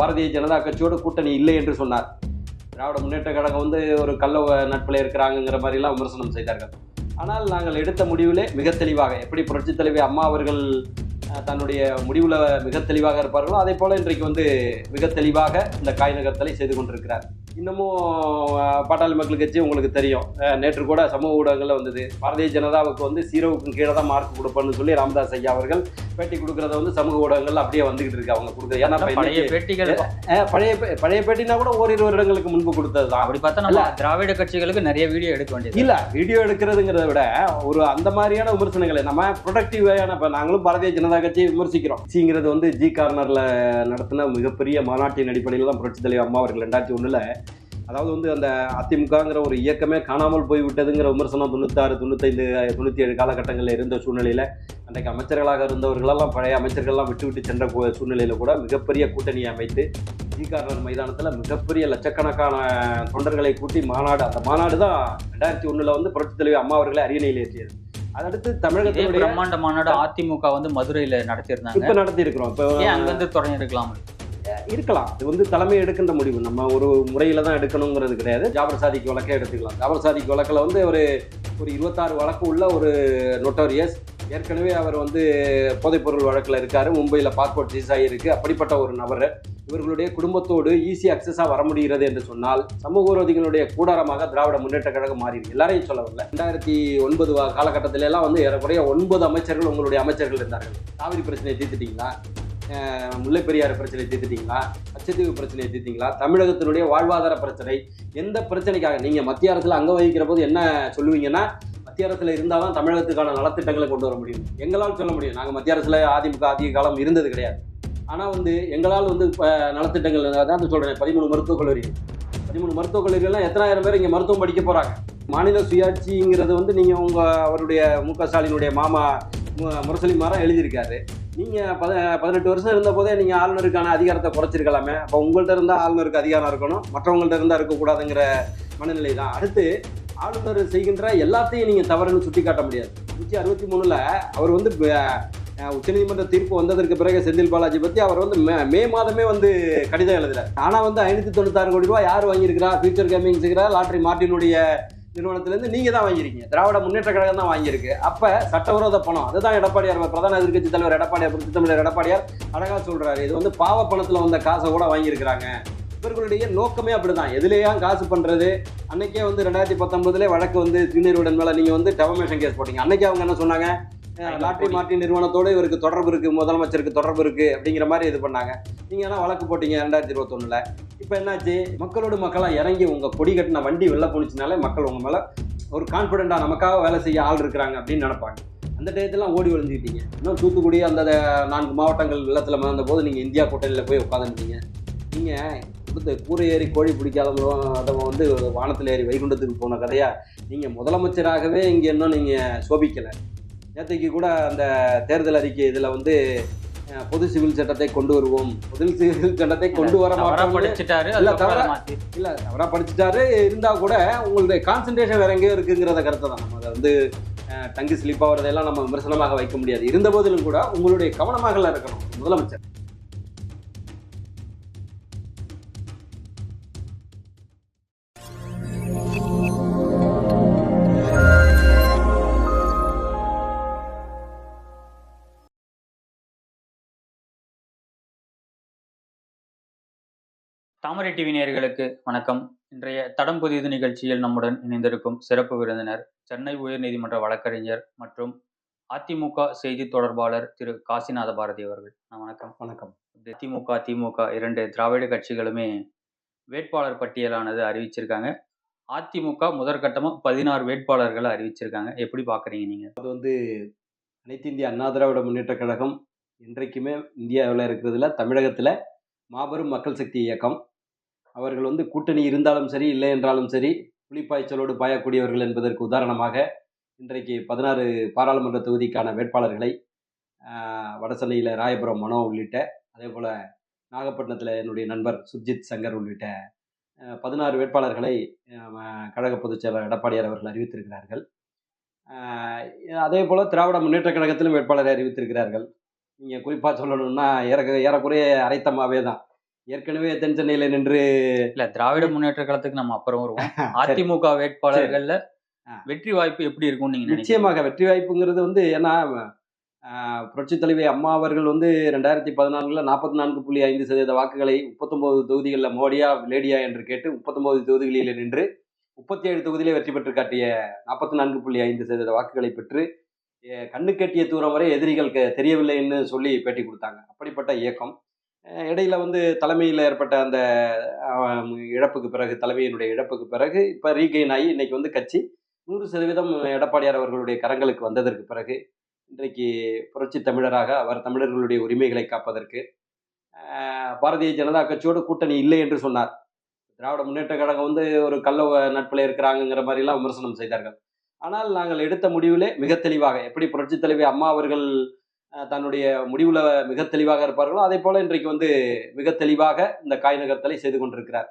பாரதிய ஜனதா கட்சியோட கூட்டணி இல்லை என்று சொன்னார். திராவிட முன்னேற்ற கழகம் வந்து ஒரு கள்ள நட்பில் இருக்கிறாங்கங்கிற மாதிரிலாம் விமர்சனம் செய்தார்கள். ஆனால் நாங்கள் எடுத்த முடிவிலே மிக தெளிவாக எப்படி புரட்சித் தலைவி அம்மா அவர்கள் தன்னுடைய முடிவில் மிக தெளிவாக இருப்பார்களோ அதே போல இன்றைக்கு வந்து மிக தெளிவாக இந்த காய் நகர்த்தலை செய்து கொண்டிருக்கிறார். இன்னமும் பாட்டாளி மக்கள் கட்சி உங்களுக்கு தெரியும். நேற்று கூட சமூக ஊடகங்களில் வந்தது. பாரதிய ஜனதாவுக்கு வந்து சீரோவுக்கும் கீழே தான் மார்க் கொடுப்பேன்னு சொல்லி ராமதாஸ் ஐயா அவர்கள் பேட்டி கொடுக்கறத வந்து சமூக ஊடகங்கள்ல அப்படியே வந்துகிட்டு இருக்கு அவங்க கொடுக்குறது ஏன்னா பழைய பேட்டிகள் பழைய பழைய பேட்டினா கூட ஓரிரு வருடங்களுக்கு முன்பு கொடுத்தது தான். அப்படி பார்த்தா நம்ம திராவிட கட்சிகளுக்கு நிறைய வீடியோ எடுக்க வேண்டியது. இல்ல வீடியோ எடுக்கிறதுங்கிறத விட ஒரு அந்த மாதிரியான விமர்சனங்களை நம்ம ப்ரொடக்டிவான இப்ப நாங்களும் பாரதிய ஜனதா கட்சியை விமர்சிக்கிறோம். சிங்கிறது வந்து ஜி கார்னர்ல நடத்தின மிகப்பெரிய மாநாட்டின் அடிப்படையில் தான் புரட்சி தலைவர் அம்மா அவர்கள் ரெண்டாயிரத்தி ஒண்ணுல அதாவது வந்து அந்த அதிமுகங்கிற ஒரு இயக்கமே காணாமல் போய் விட்டதுங்கிற விமர்சனம் தொண்ணூத்தாறு தொண்ணூத்தைந்து தொண்ணூத்தி ஏழு காலகட்டங்களில் இருந்த சூழ்நிலையில அன்றைக்கு அமைச்சர்களாக இருந்தவர்களெல்லாம் பழைய அமைச்சர்கள்லாம் விட்டு விட்டு சென்ற சூழ்நிலையில கூட மிகப்பெரிய கூட்டணியை அமைத்து ஜி கார்னர் மைதானத்துல மிகப்பெரிய லட்சக்கணக்கான தொண்டர்களை கூட்டி மாநாடு அந்த மாநாடு தான் ரெண்டாயிரத்தி ஒண்ணுல வந்து புரட்சி தலைவி அம்மா அவர்களை அரியணையில் ஏற்றியது. அதடுத்து இதே தமிழகத்தினுடைய பிரம்மாண்ட மாநாடு அதிமுக வந்து மதுரையில நடத்தியிருந்தாங்க. இப்ப நடத்தி இருக்கிறோம் இப்ப அங்கிருந்து தொடங்கி இருக்கலாம். இது வந்து தலைமை எடுக்கின்ற முடிவு. நம்ம ஒரு முறையில் தான் எடுக்கணுங்கிறது கிடையாது. ஜாபர் சாதிக்கு வழக்கே எடுத்துக்கலாம். ஜாபர் சாதிக்கு வழக்கில் வந்து ஒரு ஒரு இருபத்தாறு வழக்கு உள்ள ஒரு நொட்டோரியஸ் ஏற்கனவே அவர் வந்து போதைப்பொருள் வழக்கில் இருக்கார். மும்பையில் பாஸ்போர்ட் சீஸ் ஆகியிருக்கு. அப்படிப்பட்ட ஒரு நபர். இவர்களுடைய குடும்பத்தோடு ஈஸி அக்சஸாக வர முடிகிறது என்று சொன்னால் சமூக விரோதிகளுடைய கூடாரமாக திராவிட முன்னேற்ற கழகம் மாறி எல்லாரையும் சொல்ல வரல. ரெண்டாயிரத்தி ஒன்பது வா- வந்து ஏறக்குறைய ஒன்பது அமைச்சர்கள் உங்களுடைய அமைச்சர்கள் இருந்தார்கள். காவிரி பிரச்சனையை தீர்த்துட்டீங்களா? முல்லை பெரியார் பிரச்சனையை தீர்த்துட்டீங்களா? அச்சத்தீவு பிரச்சனையை தீர்த்தீங்களா தமிழகத்தினுடைய வாழ்வாதார பிரச்சனை எந்த பிரச்சனைக்காக? நீங்கள் மத்திய அரசில் அங்க வகிக்கிற போது என்ன சொல்லுவீங்கன்னா மத்திய அரசில் இருந்தால் தான் தமிழகத்துக்கான நலத்திட்டங்களை கொண்டு வர முடியும். எங்களால் சொல்ல முடியும். நாங்கள் மத்திய அரசில் அதிமுக அதிக காலம் இருந்தது கிடையாது. ஆனால் வந்து எங்களால் வந்து இப்போ நலத்திட்டங்கள் தான் சொல்கிறேன் பதிமூணு மருத்துவக் கல்லூரி பதிமூணு மருத்துவக் கல்லூரிகள்லாம் எத்தனாயிரம் பேர் இங்கே மருத்துவம் படிக்க போகிறாங்க மாநில சுயாட்சிங்கிறது வந்து நீங்கள் உங்கள் அவருடைய மு க ஸ்டாலினுடைய மாமா முரசலி முரசொலி எழுதியிருக்காரு. நீங்கள் பத பதினெட்டு வருஷம் இருந்த போதே நீங்கள் ஆளுநருக்கான அதிகாரத்தை குறைச்சிருக்கலாமே. அப்போ உங்கள்கிட்ட இருந்தால் ஆளுநருக்கு அதிகாரம் இருக்கணும் மற்றவங்கள்ட்ட இருந்தால் இருக்கக்கூடாதுங்கிற மனநிலை தான். அடுத்து ஆளுநர் செய்கின்ற எல்லாத்தையும் நீங்கள் தவறுன்னு சுட்டி காட்ட முடியாது. நூற்றி அறுபத்தி மூணில் அவர் வந்து உச்சநீதிமன்ற தீர்ப்பு வந்ததற்கு பிறகு செந்தில் பாலாஜி பற்றி அவர் வந்து மே- மே மாதமே வந்து கடிதம் எழுதல ஆனால் வந்து ஐநூற்றி தொண்ணூத்தாறு கோடி ரூபாய் யார் வாங்கியிருக்கிறா? ஃபியூச்சர் கேமிங்ஸுங்கிற லாட்ரி மார்டினுடைய நிறுவனத்திலேருந்து நீங்கள் தான் வாங்கியிருக்கீங்க. திராவிட முன்னேற்ற கழகம் தான் வாங்கியிருக்கு. அப்போ சட்டவிரோத பணம் அதுதான் எடப்பாடியார் பிரதான எதிர்க்கட்சி தலைவர் எடப்பாடியார் புரட்சி தமிழர் எடப்பாடியார் அழகா சொல்கிறாரு இது வந்து பாவ பணத்தில் வந்த காசை கூட வாங்கியிருக்கிறாங்க. இவர்களுடைய நோக்கமே அப்படிதான். எதுலேயா காசு பண்ணுறது அன்னைக்கே வந்து ரெண்டாயிரத்தி பத்தொன்பதுல வழக்கு வந்து திருநீருடன் மேலே நீங்கள் வந்து டெவமேஷன் கேஸ் போட்டீங்க. அன்னைக்கு அவங்க என்ன சொன்னாங்க? அஹ், லாட்ரி மார்ட்டின் நிறுவனத்தோட இவருக்கு தொடர்பு இருக்கு முதலமைச்சருக்கு தொடர்பு இருக்கு அப்படிங்கிற மாதிரி இது பண்ணாங்க. நீங்க என்ன வழக்கு போட்டீங்க ரெண்டாயிரத்தி இருபத்தொன்னுல? இப்போ என்னாச்சு? மக்களோடு மக்களா இறங்கி உங்க கொடி கட்டின வண்டி வெளில போணுச்சுனாலே மக்கள் உங்க மேல ஒரு கான்ஃபிடென்ட்டா நமக்காக வேலை செய்ய ஆள் இருக்கிறாங்க அப்படின்னு நினைப்பாங்க. அந்த டயத்தெல்லாம் ஓடி ஒளிஞ்சுக்கிட்டீங்க. இன்னும் தூத்துக்குடி அந்த நான்கு மாவட்டங்கள் வெள்ளத்தில் மிதந்த போது நீங்கள் இந்தியா கூட்டணியில் போய் உட்காந்துருந்தீங்க நீங்கள் கொடுத்த கூரை ஏறி கோழி பிடிக்காதவங்களும் அதை வந்து வானத்தில் ஏறி வைகுண்டத்துக்கு போன கதையா? நீங்கள் முதலமைச்சராகவே இங்கே இன்னும் நீங்கள் சோபிக்கலை. நேற்றுக்கு கூட அந்த தேர்தல் அறிக்கை இதில் வந்து பொது சிவில் சட்டத்தை கொண்டு வருவோம். பொது சிவில் சட்டத்தை கொண்டு வர தவறா மாட்டோம் படிச்சுட்டாரு இல்ல, தவறா- இல்ல அவரா படிச்சுட்டாரு. இருந்தா கூட உங்களுடைய கான்சென்ட்ரேஷன் வேற எங்கேயோ இருக்குங்கிறத கருத்தை தான் நம்ம அதை வந்து டங்கு ஸ்லிப் ஆகிறதெல்லாம் நம்ம விமர்சனமாக வைக்க முடியாது. இருந்த போதிலும் கூட உங்களுடைய கவனமாக இருக்கணும் முதலமைச்சர். தாமரை டிவி நேயர்களுக்கு வணக்கம். இன்றைய தடம் புதியது நிகழ்ச்சியில் நம்முடன் இணைந்திருக்கும் சிறப்பு விருந்தினர் சென்னை உயர்நீதிமன்ற வழக்கறிஞர் மற்றும் அதிமுக செய்தி தொடர்பாளர் திரு. காசிநாத பாரதி அவர்கள். வணக்கம். வணக்கம். திமுக திமுக இரண்டு திராவிட கட்சிகளுமே வேட்பாளர் பட்டியலானது அறிவிச்சிருக்காங்க. அதிமுக முதற்கட்டமா பதினாறு வேட்பாளர்களை அறிவிச்சிருக்காங்க. எப்படி பாக்குறீங்க நீங்க? அது வந்து அனைத்து இந்திய அண்ணா திராவிட முன்னேற்ற கழகம் இன்றைக்குமே இந்தியாவில் இருக்கிறதுல தமிழகத்தில் மாபெரும் மக்கள் சக்தி இயக்கம். அவர்கள் வந்து கூட்டணி இருந்தாலும் சரி இல்லை என்றாலும் சரி புலிப்பாய்ச்சலோடு பாயக்கூடியவர்கள் என்பதற்கு உதாரணமாக இன்றைக்கு பதினாறு பாராளுமன்ற தொகுதிக்கான வேட்பாளர்களை வடசென்னையில் ராயபுரம் மனோ உள்ளிட்ட அதே போல் நாகப்பட்டினத்தில் என்னுடைய நண்பர் சுர்ஜித் சங்கர் உள்ளிட்ட பதினாறு வேட்பாளர்களை கழக பொதுச் செயலர் எடப்பாடியார் அவர்கள் அறிவித்திருக்கிறார்கள். அதே போல் திராவிட முன்னேற்ற கழகத்திலும் வேட்பாளரை அறிவித்திருக்கிறார்கள். நீங்கள் குறிப்பாக சொல்லணும்னா ஏற ஏறக்குறைய அரைத்தமாவே தான் ஏற்கனவே தென் சென்னையில நின்று இல்ல திராவிட முன்னேற்ற கழகத்துக்கு நம்ம அப்புறம் வருவோம். அதிமுக வேட்பாளர்கள்ல. வெற்றி வாய்ப்பு எப்படி இருக்கும்னு நீங்க நிச்சயமாக வெற்றி வாய்ப்புங்கிறது வந்து ஏன்னா ஆஹ், புரட்சித் தலைவி அம்மா அவர்கள் வந்து ரெண்டாயிரத்தி பதினான்குல நாற்பத்தி நான்கு புள்ளி ஐந்து சதவீத வாக்குகளை முப்பத்தொன்பது தொகுதிகளில் மோடியா லேடியா என்று கேட்டு முப்பத்தொன்பது தொகுதிகளில் நின்று முப்பத்தி ஏழு தொகுதியிலே வெற்றி பெற்று காட்டிய நாற்பத்தி நான்கு புள்ளி ஐந்து சதவீத வாக்குகளை பெற்று கண்ணு கட்டிய தூரம் வரை எதிரிகள் தெரியவில்லைன்னு சொல்லி பேட்டி கொடுத்தாங்க. அப்படிப்பட்ட இயக்கம். இடையில வந்து தலைமையில் ஏற்பட்ட அந்த இழப்புக்கு பிறகு தலைமையினுடைய இழப்புக்கு பிறகு இப்போ ரீகெயின் ஆகி இன்னைக்கு வந்து கட்சி நூறு சதவீதம் எடப்பாடியார் அவர்களுடைய கரங்களுக்கு வந்ததற்கு பிறகு இன்றைக்கு புரட்சி தமிழராக அவர் தமிழர்களுடைய உரிமைகளை காப்பதற்கு பாரதிய ஜனதா கட்சியோடு கூட்டணி இல்லை என்று சொன்னார். திராவிட முன்னேற்ற கழகம் வந்து ஒரு கள்ள நட்பில் இருக்கிறாங்கங்கிற மாதிரிலாம் விமர்சனம் செய்தார்கள். ஆனால் நாங்கள் எடுத்த முடிவிலே மிக தெளிவாக எப்படி புரட்சி தலைவி அம்மா அவர்கள் தன்னுடைய முடிவில் மிக தெளிவாக இருப்பார்களோ அதே போல இன்றைக்கு வந்து மிக தெளிவாக இந்த காய் நகர்த்தலை செய்து கொண்டிருக்கிறார்.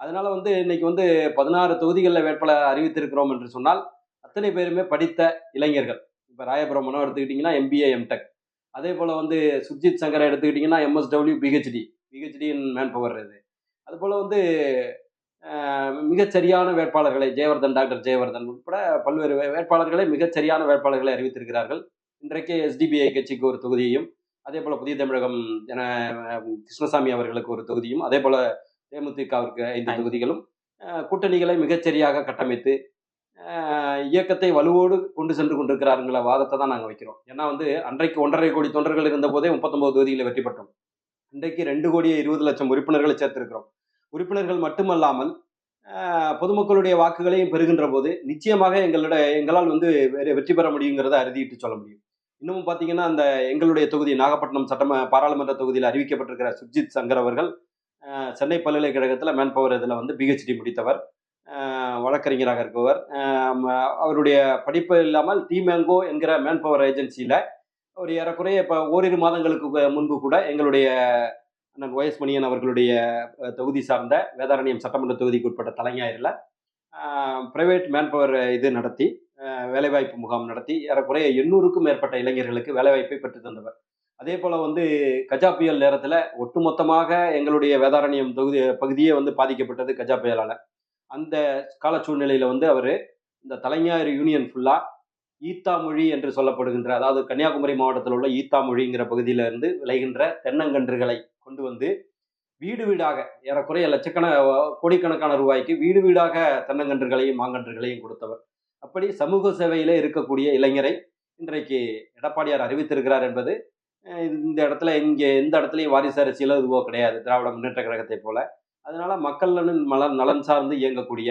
அதனால வந்து இன்னைக்கு வந்து பதினாறு தொகுதிகளில் வேட்பாளர் அறிவித்திருக்கிறோம் என்று சொன்னால் அத்தனை பேருமே படித்த இளைஞர்கள். இப்போ ராயபுரம் எடுத்துக்கிட்டிங்கன்னா எம்பிஏ எம்டெக் அதே போல் வந்து சுர்ஜித் சங்கரை எடுத்துக்கிட்டிங்கன்னா MSW PhD PhD in man power இது. அதுபோல் வந்து மிகச்சரியான வேட்பாளர்களை ஜெயவர்தன் டாக்டர் ஜெயவர்தன் உட்பட பல்வேறு வேட்பாளர்களை மிகச்சரியான வேட்பாளர்களை அறிவித்திருக்கிறார்கள். இன்றைக்கு எஸ்டிபிஐ கட்சிக்கு ஒரு தொகுதியையும் அதே போல் புதிய தமிழகம் என கிருஷ்ணசாமி அவர்களுக்கு ஒரு தொகுதியும் அதே போல் தேமுதிகவிற்கு ஐந்து. தொகுதிகளும் கூட்டணிகளை மிகச்சரியாக கட்டமைத்து இயக்கத்தை வலுவோடு கொண்டு சென்று கொண்டிருக்கிறாருங்கிற வாதத்தை தான் நாங்கள் வைக்கிறோம். ஏன்னா வந்து அன்றைக்கு ஒன்றரை கோடி தொண்டர்கள் இருந்த போதே முப்பத்தொன்பது தொகுதிகளில் வெற்றி பெற்றோம். இன்றைக்கு ரெண்டு கோடியே இருபது லட்சம் உறுப்பினர்களை சேர்த்திருக்கிறோம். உறுப்பினர்கள் மட்டுமல்லாமல் பொதுமக்களுடைய வாக்குகளையும் பெறுகின்ற போது நிச்சயமாக எங்களோட எங்களால் வந்து வேற வெற்றி பெற முடியுங்கிறத அறுதிட்டு சொல்ல முடியும். இன்னமும் பார்த்தீங்கன்னா அந்த எங்களுடைய தொகுதி நாகப்பட்டினம் சட்டம பாராளுமன்ற தொகுதியில் அறிவிக்கப்பட்டிருக்கிற சுர்ஜித் சங்கர் அவர்கள் சென்னை பல்கலைக்கழகத்தில் மேன்பவர் இதில் வந்து பிஹெச்டி முடித்தவர் வழக்கறிஞராக இருப்பவர் அவருடைய படிப்பு இல்லாமல் டி மேங்கோ என்கிற மேன்பவர் ஏஜென்சியில் ஒரு ஏறக்குறைய இப்போ ஓரிரு மாதங்களுக்கு முன்பு கூட எங்களுடைய அண்ணன் ஒஎஸ் மணியன் அவர்களுடைய தொகுதி சார்ந்த வேதாரண்யம் சட்டமன்ற தொகுதிக்கு உட்பட்ட தலைஞாயிறில் பிரைவேட் மேன்பவர் இது நடத்தி வேலைவாய்ப்பு முகாம் நடத்தி ஏறக்குறைய எண்ணூறுக்கும் மேற்பட்ட இளைஞர்களுக்கு வேலைவாய்ப்பை பெற்று தந்தவர். அதே போல் வந்து கஜா புயல் நேரத்தில் ஒட்டுமொத்தமாக எங்களுடைய வேதாரண்யம் தொகுதி பகுதியே வந்து பாதிக்கப்பட்டது கஜா புயலால். அந்த கால சூழ்நிலையில் வந்து அவர் இந்த தலைஞாயிறு யூனியன் ஃபுல்லாக ஈத்தா மொழி என்று சொல்லப்படுகின்ற அதாவது கன்னியாகுமரி மாவட்டத்தில் உள்ள ஈத்தா மொழிங்கிற பகுதியிலிருந்து விளைகின்ற தென்னங்கன்றுகளை கொண்டு வந்து வீடு வீடாக ஏறக்குறைய லட்சக்கண கோடிக்கணக்கான ரூபாய்க்கு வீடு வீடாக தென்னங்கன்றுகளையும் மாங்கன்றுகளையும் கொடுத்தவர். அப்படி சமூக சேவையில் இருக்கக்கூடிய இளைஞரை இன்றைக்கு எடப்பாடியார் அறிவித்திருக்கிறார் என்பது இந்த இடத்துல இங்கே எந்த இடத்துலையும் வாரிசு அரசியலோ இதுவோ கிடையாது திராவிட முன்னேற்ற கழகத்தை போல. அதனால மக்கள் நலன் மலன் நலன் சார்ந்து இயங்கக்கூடிய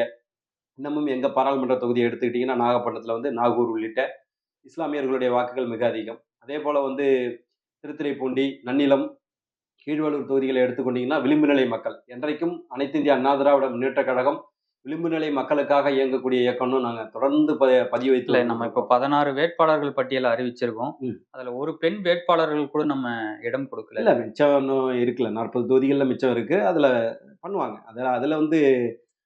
இன்னமும் எங்க பாராளுமன்ற தொகுதியை எடுத்துக்கிட்டிங்கன்னா நாகப்பட்டினத்தில் வந்து நாகூர் உள்ளிட்ட இஸ்லாமியர்களுடைய வாக்குகள் மிக அதிகம். அதே போல வந்து திருத்துறைப்பூண்டி நன்னிலம் கீழ்வலூர் தொகுதிகளை எடுத்துக்கொண்டீங்கன்னா விளிம்பு நிலை மக்கள். என்றைக்கும் அனைத்து இந்திய அண்ணா திராவிட முன்னேற்ற கழகம் விளிம்பு நிலை மக்களுக்காக இயங்கக்கூடிய இயக்கம்னு நாங்கள் தொடர்ந்து ப பதிவு வைத்து இல்ல நம்ம இப்ப பதினாறு வேட்பாளர்கள் பட்டியலை அறிவிச்சிருக்கோம். அதுல ஒரு பெண் வேட்பாளர்கள் கூட நம்ம இடம் கொடுக்கல. இல்ல மிச்சம் இருக்குல்ல. நாற்பது தொகுதிகளில் மிச்சம் இருக்கு. அதுல பண்ணுவாங்க. அதுல அதுல வந்து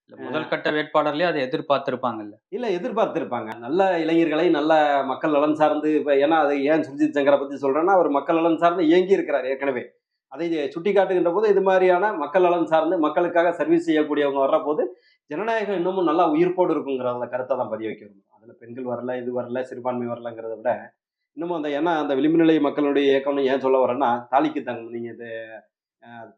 முதல் கட்ட வேட்பாளர்லயே அதை எதிர்பார்த்திருப்பாங்கல்ல. இல்ல எதிர்பார்த்திருப்பாங்க. நல்ல இளைஞர்களை நல்ல மக்கள் நலன் சார்ந்து இப்ப ஏன்னா அது ஏன் சுர்ஜித் சங்கரை பத்தி சொல்றேன்னா அவர் மக்கள் நலன் சார்ந்து இயங்கி இருக்கிறார் ஏற்கனவே. அதை சுட்டி காட்டுகின்ற போது இது மாதிரியான மக்கள் நலன் சார்ந்து மக்களுக்காக சர்வீஸ் செய்யக்கூடியவங்க வர்ற போது ஜனநாயகம் இன்னமும் நல்லா உயிர்ப்போடு இருக்குங்கிற அந்த கருத்தை தான் பதிய வைக்கணும் அதில் பெண்கள் வரல இது வரல சிறுபான்மை வரலங்கிறத விட இன்னமும் அந்த ஏன்னா அந்த விளிம்பு நிலை மக்களுடைய இயக்கம்னு ஏன் சொல்ல வரேன்னா தாலிக்கு தங்கம். நீங்கள் இது